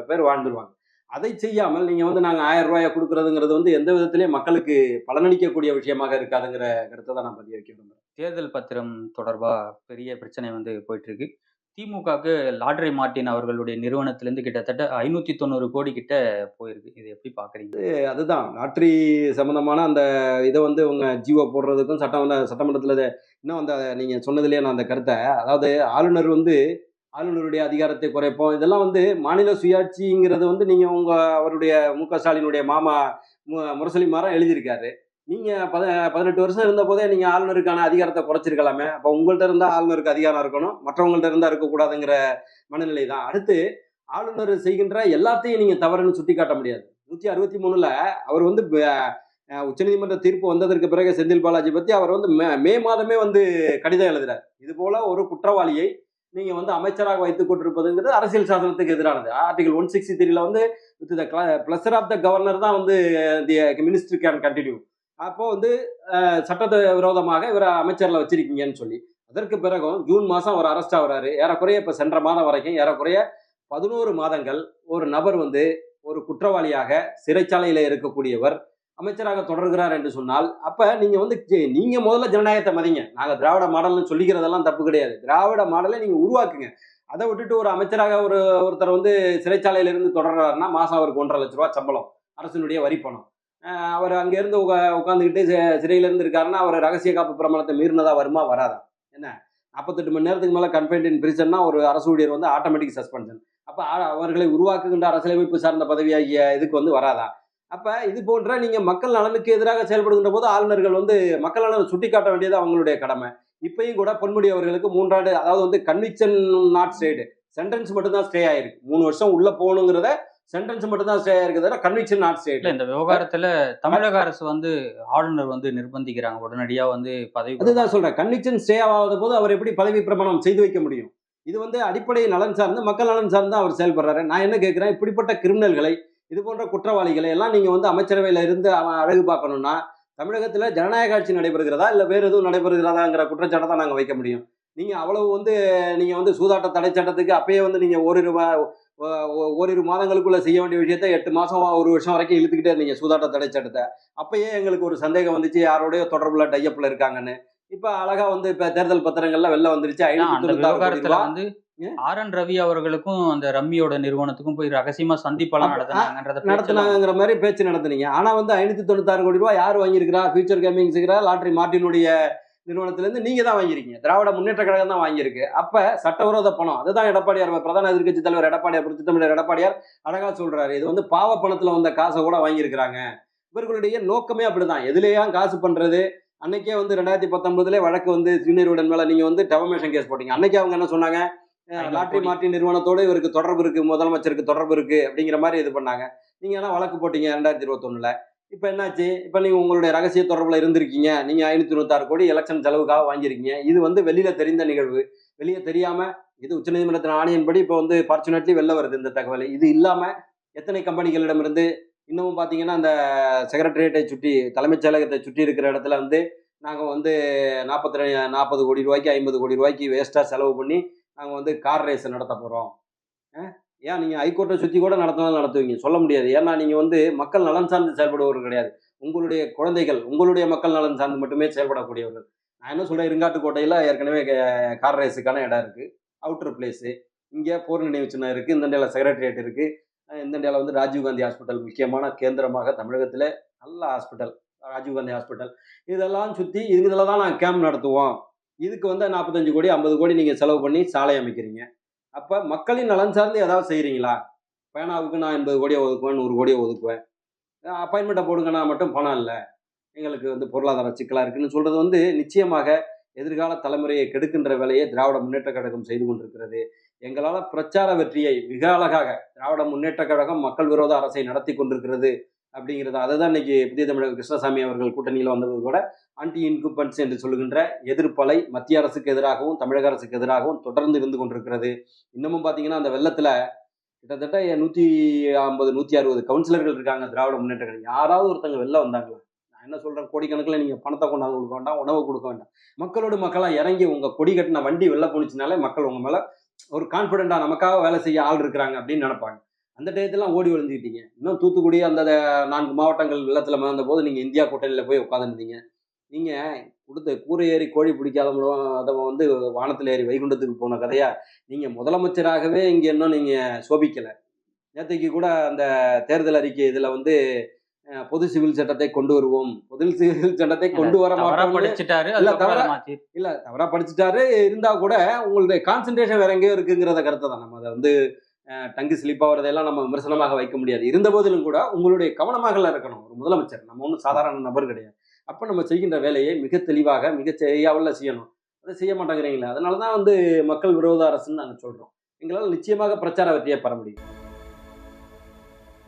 பேர் வாழ்ந்துருவாங்க. அதை செய்யாமல் நீங்கள் வந்து நாங்கள் ஆயிரம் ரூபாயை கொடுக்குறதுங்கிறது வந்து எந்த விதத்திலையும் மக்களுக்கு பலனளிக்கக்கூடிய விஷயமாக இருக்காதுங்கிற கருத்தை தான் நான் பதிய வைக்க விரும்புகிறேன் தேர்தல் பத்திரம் தொடர்பா பெரிய பிரச்சனை வந்து போயிட்டு இருக்கு திமுகவுக்கு லாட்ரி மார்ட்டின் அவர்களுடைய நிறுவனத்திலிருந்து கிட்டத்தட்ட ஐநூத்தி தொண்ணூறு கோடி கிட்ட போயிருக்கு. இது எப்படி பாக்குறீங்க? அதுதான். லாட்ரி சம்பந்தமான அந்த இதை வந்து உங்க ஜீவோ போடுறதுக்கும் சட்டம் சட்டமன்றத்தில் இன்னும் அந்த நீங்கள் சொன்னதுலேயே நான் அந்த கருத்தை அதாவது ஆளுநர் வந்து ஆளுநருடைய அதிகாரத்தை குறைப்போம். இதெல்லாம் வந்து மாநில சுயாட்சிங்கிறது வந்து நீங்கள் உங்கள் அவருடைய மு க ஸ்டாலினுடைய மாமா மு- மாரம் எழுதியிருக்காரு. நீங்கள் பத பதினெட்டு வருஷம் இருந்த போதே நீங்கள் ஆளுநருக்கான அதிகாரத்தை குறைச்சிருக்கலாமே. அப்போ உங்கள்கிட்ட இருந்தால் ஆளுநருக்கு அதிகாரம் இருக்கணும் மற்றவங்கள்ட்ட இருந்தால் இருக்கக்கூடாதுங்கிற மனநிலை தான். அடுத்து ஆளுநர் செய்கின்ற எல்லாத்தையும் நீங்கள் தவறுன்னு சுட்டி காட்ட முடியாது. நூற்றி அறுபத்தி மூணில் அவர் வந்து உச்சநீதிமன்ற தீர்ப்பு வந்ததற்கு பிறகு செந்தில் பாலாஜி பற்றி அவர் வந்து மே மே மாதமே வந்து கடிதம் எழுதுறார். இது போல ஒரு குற்றவாளியை நீங்கள் வந்து அமைச்சராக வைத்துக் கொண்டிருப்பதுங்கிறது அரசியல் சாசனத்துக்கு எதிரானது. ஆர்டிகல் ஒன் சிக்ஸ்டி த்ரீல வந்து with the pleasure of the governor தான் வந்து தி மினிஸ்டர் கேன் கண்டினியூ அப்போ வந்து சட்டத்தை விரோதமாக இவரை அமைச்சரில் வச்சிருக்கீங்கன்னு சொல்லி. அதற்கு பிறகும் ஜூன் மாதம் அவர் அரெஸ்ட் ஆகுறாரு. ஏறக்குறைய இப்போ சென்ற மாதம் வரைக்கும் ஏறக்குறைய பதினோரு மாதங்கள் ஒரு நபர் வந்து ஒரு குற்றவாளியாக சிறைச்சாலையில் இருக்கக்கூடியவர் அமைச்சராக தொடர்கிறார் என்று சொன்னால் அப்ப நீங்க வந்து நீங்கள் நீங்க முதல்ல ஜனநாயகத்தை மதிங்க. நாங்க திராவிட மாடல்னு சொல்லிக்கிறதெல்லாம் தப்பு கிடையாது. திராவிட மாடலை நீங்க உருவாக்குங்க. அதை விட்டுட்டு ஒரு அமைச்சராக ஒரு ஒருத்தர் வந்து சிறைச்சாலையிலிருந்து தொடர்றாருன்னா மாசம் அவருக்கு ஒன்றரை லட்ச ரூபா சம்பளம் அரசினுடைய வரி பணம். அவர் அங்கேருந்து உட்கா உட்காந்துக்கிட்டு சிறையிலேருந்து இருக்காருன்னா அவர் ரகசிய காப்பு பிரமாணத்தை மீறினதா வருமா வராதா? என்ன? நாற்பத்தெட்டு மணி நேரத்துக்கு மேலே கன்ஃபைன்ட் இன் பிரிசன்னா ஒரு அரசு ஊழியர் வந்து ஆட்டோமேட்டிக் சஸ்பென்ஷன் அப்போ அவர்களை உருவாக்குகின்ற அரசியலமைப்பு சார்ந்த பதவியாகிய இதுக்கு வந்து வராதா? அப்ப இது போன்ற நீங்க மக்கள் நலனுக்கு எதிராக செயல்படுகின்ற போது ஆளுநர்கள் வந்து மக்கள் நலனை சுட்டிக்காட்ட வேண்டியது அவங்களுடைய கடமை. இப்பயும் கூட பொன்முடி அவர்களுக்கு மூன்றாண்டு அதாவது வந்து கன்விக்ஷன் நாட் ஸ்டேடு சென்டென்ஸ் மட்டும் தான் ஸ்டே ஆயிருக்கு. மூணு வருஷம் உள்ள போகணுங்கிறத சென்டென்ஸ் மட்டும் தான் ஸ்டே ஆயிருக்கிறத கன்விக்ஷன் நாட் ஸ்டேட் இந்த விவகாரத்துல தமிழக அரசு வந்து ஆளுநர் வந்து நிர்பந்திக்கிறாங்க. உடனடியா வந்து பதவி அதுதான் சொல்றேன். கன்விக்ஷன் ஸ்டே ஆகாத போது அவர் எப்படி பதவி பிரமாணம் செய்து வைக்க முடியும்? இது வந்து அடிப்படை நலன் சார்ந்து மக்கள் நலன் சார்ந்து அவர் செயல்படுறாரு. நான் என்ன கேட்கிறேன் இப்படிப்பட்ட கிரிமினல்களை இது போன்ற குற்றவாளிகளை எல்லாம் நீங்க வந்து அமைச்சரவையில இருந்து அழகு பார்க்கணும்னா தமிழகத்துல ஜனநாயக ஆட்சி நடைபெறுகிறதா இல்ல வேற எதுவும் நடைபெறுகிறதாங்கிற குற்றச்சாட்டை தான் நாங்க வைக்க முடியும். நீங்க அவ்வளவு வந்து நீங்க வந்து சூதாட்ட தடை சட்டத்துக்கு அப்பயே வந்து நீங்க ஓரிரு ஓரிரு மாதங்களுக்குள்ள செய்ய வேண்டிய விஷயத்த எட்டு மாசம் ஒரு வருஷம் வரைக்கும் இழுத்துக்கிட்டே இருந்தீங்க சூதாட்ட தடை சட்டத்தை. அப்பயே எங்களுக்கு ஒரு சந்தேகம் வந்துச்சு யாரோடய தொடர்புல டையப்ல இருக்காங்கன்னு. இப்ப அழகா வந்து இப்ப தேர்தல் பத்திரங்கள்ல வெளில வந்துருச்சு ரூபாய் வந்து ஆர். என். ரவி அவர்களுக்கும் அந்த ரம்மியோட நிறுவனத்துக்கும் போய் ரகசியமா சந்திப்பெல்லாம் நடத்தினாங்கன்றத நடத்துனாங்கிற மாதிரி பேச்சு நடத்துனீங்க. ஆனா வந்து ஐநூத்தி தொண்ணூத்தாறு கோடி ரூபாய் யார் வாங்கியிருக்கிறா? ஃபியூச்சர் கேமிங்ஸுங்கிற லாட்ரி மார்ட்டினுடைய நிறுவனத்துல இருந்து நீங்க தான் வாங்கியிருக்கீங்க. திராவிட முன்னேற்ற கழகம் தான் வாங்கியிருக்கு. அப்ப சட்டவிரோத பணம் அதுதான் எடப்பாடியார் பிரதான எதிர்க்கட்சி தலைவர் எடப்பாடியார் தமிழர் எடப்பாடியார் அழகா சொல்றாரு. இது வந்து பாவ பணத்துல வந்த காசை கூட வாங்கியிருக்கிறாங்க. இவர்களுடைய நோக்கமே அப்படிதான். எதுலயா காசு பண்றது? அன்னைக்கே வந்து ரெண்டாயிரத்தி பத்தொன்பதுல வழக்கு வந்து ஸ்ரீனிருடன் மேல நீங்க வந்து டெவமேஷன் கேஸ் போட்டீங்க. அன்னைக்கு அவங்க என்ன சொன்னாங்க? லாட்ரி. மார்ட்டின் நிறுவனத்தோடு இவருக்கு தொடர்பு இருக்கு முதலமைச்சருக்கு தொடர்பு இருக்கு அப்படிங்கிற மாதிரி இது பண்ணாங்க. நீங்க ஆனா வழக்கு போட்டீங்க ரெண்டாயிரத்தி இருபத்தொன்னுல. இப்போ என்னாச்சு? இப்போ நீங்க உங்களுடைய ரகசிய தொடர்புல இருந்திருக்கீங்க. நீங்க ஐநூத்தி இருபத்தாறு கோடி எலெக்ஷன் செலவுக்காக வாங்கியிருக்கீங்க. இது வந்து வெளியில தெரிந்த நிகழ்வு. வெளியே தெரியாம இது உச்சநீதிமன்றத்தின் ஆணையின்படி இப்போ வந்து ஃபார்ச்சுனேட்லி வெளில வருது இந்த தகவல். இது இல்லாம எத்தனை கம்பெனிகளிடமிருந்து இன்னமும் பார்த்தீங்கன்னா அந்த செக்ரட்டரியேட்டை சுற்றி தலைமைச் செயலகத்தை சுற்றி இருக்கிற இடத்துல வந்து நாங்கள் வந்து நாற்பத்தி நாற்பது கோடி ரூபாய்க்கு ஐம்பது கோடி ரூபாய்க்கு வேஸ்ட்டாக செலவு பண்ணி நாங்கள் வந்து கார் ரேஸ் நடத்த போகிறோம் ஏன் நீங்கள் ஹைகோர்ட்டை சுற்றி கூட நடத்தினாலும் நடத்துவீங்க? சொல்ல முடியாது. ஏன்னா நீங்கள் வந்து மக்கள் நலன் சார்ந்து செயல்படுபவர் கிடையாது. உங்களுடைய குழந்தைகள் உங்களுடைய மக்கள் நலன் சார்ந்து மட்டுமே செயல்படக்கூடியவர்கள். நான் என்ன சொல்கிறேன் இருங்காட்டுக்கோட்டையில் ஏற்கனவே கார் ரேஸுக்கான இடம் இருக்குது அவுட்டர் பிளேஸு இங்கே போர் நினைவு சின்னம் இருக்குது இந்த இந்தியாவில் செக்ரட்டரியேட் இருக்குது இந்த இந்தியாவில் வந்து ராஜீவ்காந்தி ஹாஸ்பிட்டல் முக்கியமான கேந்திரமாக தமிழகத்தில் நல்ல ஹாஸ்பிட்டல் ராஜீவ்காந்தி ஹாஸ்பிட்டல் இதெல்லாம் சுற்றி இதில் தான் நாங்கள் கேம்ப் நடத்துவோம். இதுக்கு வந்து நாற்பத்தஞ்சு கோடி ஐம்பது கோடி நீங்கள் செலவு பண்ணி சாலை அமைக்கிறீங்க. அப்போ மக்களின் நலன் சார்ந்து ஏதாவது செய்கிறீங்களா பேனாவுக்கு நான் எண்பது கோடியை ஒதுக்குவேன் நூறு கோடியை ஒதுக்குவேன். அப்பாயின்மெண்ட்டை போடுங்கன்னா மட்டும் பணம் இல்லை. எங்களுக்கு வந்து பொருளாதார சிக்கலாக இருக்குன்னு சொல்கிறது வந்து நிச்சயமாக எதிர்கால தலைமுறையை கெடுக்கின்ற வேலையை திராவிட முன்னேற்ற கழகம் செய்து கொண்டிருக்கிறது. எங்களால் பிரச்சார வெற்றியை மிக அழகாக திராவிட முன்னேற்ற கழகம் மக்கள் விரோத அரசை நடத்தி கொண்டிருக்கிறது. அப்படிங்கிறது அதை தான் இன்னைக்கு புதிய தமிழக கிருஷ்ணசாமி அவர்கள் கூட்டணியில் வந்தது கூட ஆன்டி இன்குபன்ஸ் என்று சொல்லுகின்ற எதிர்ப்பலை மத்திய அரசுக்கு எதிராகவும் தமிழக அரசுக்கு எதிராகவும் தொடர்ந்து இருந்து கொண்டிருக்கிறது. இன்னமும் பார்த்தீங்கன்னா அந்த வெள்ளத்தில் கிட்டத்தட்ட நூற்றி ஐம்பது நூற்றி அறுபது கவுன்சிலர்கள் இருக்காங்க திராவிட முன்னேற்ற கழகம் யாராவது ஒருத்தங்க வெளில வந்தாங்களா? நான் என்ன சொல்கிறேன் கோடிக்கணக்கில் நீங்கள் பணத்தை கொண்டாந்து கொடுக்க வேண்டாம் உணவு கொடுக்க வேண்டாம். மக்களோடு மக்களாக இறங்கி உங்கள் கொடி கட்டின வண்டி வெளில போணுச்சுனாலே மக்கள் உங்கள் மேலே ஒரு கான்ஃபிடென்ட்டாக நமக்காக வேலை செய்ய ஆள் இருக்கிறாங்க அப்படின்னு நினைப்பாங்க. அந்த டயத்தெல்லாம் ஓடி ஒளிஞ்சுக்கிட்டீங்க. இன்னும் தூத்துக்குடி அந்த நான்கு மாவட்டங்கள் வெள்ளத்தில் மிதந்த போது நீங்கள் இந்தியா கூட்டணியில் போய் உட்காந்துருந்தீங்க நீங்கள் கொடுத்த கூரை ஏறி கோழி பிடிக்காதவங்களும் அதை வந்து வானத்தில் ஏறி வைகுண்டத்துக்கு போன கதையா நீங்கள் முதலமைச்சராகவே இங்கே இன்னும் நீங்கள் சோபிக்கலை. நேற்றுக்கு கூட அந்த தேர்தல் அறிக்கை இதில் வந்து பொது சிவில் சட்டத்தை கொண்டு வருவோம். பொது சிவில் சட்டத்தை கொண்டு வர மாட்டோம் படிச்சுட்டாரு இல்ல, தவறா- இல்ல தவறா படிச்சுட்டாரு. இருந்தா கூட உங்களுடைய கான்சென்ட்ரேஷன் வேற எங்கேயோ இருக்குங்கிறத கருத்தை தான் நம்ம அதை வந்து டங்கு ஸ்லிப் ஆகிறதெல்லாம் நம்ம விமர்சனமாக வைக்க முடியாது. இருந்த போதிலும் கூட உங்களுடைய கவனமாகலாம் இருக்கணும். ஒரு முதலமைச்சர். நம்ம ஒன்றும் சாதாரண நபர் கிடையாது. அப்போ நம்ம செய்கின்ற வேலையை மிக தெளிவாக மிக சரியாவில் செய்யணும். அதை செய்ய மாட்டேங்கிறீங்களே. அதனால தான் வந்து மக்கள் விரோத அரசுன்னு நாங்கள் சொல்கிறோம் எங்களால் நிச்சயமாக பிரச்சார வெற்றியை பெற முடியும்.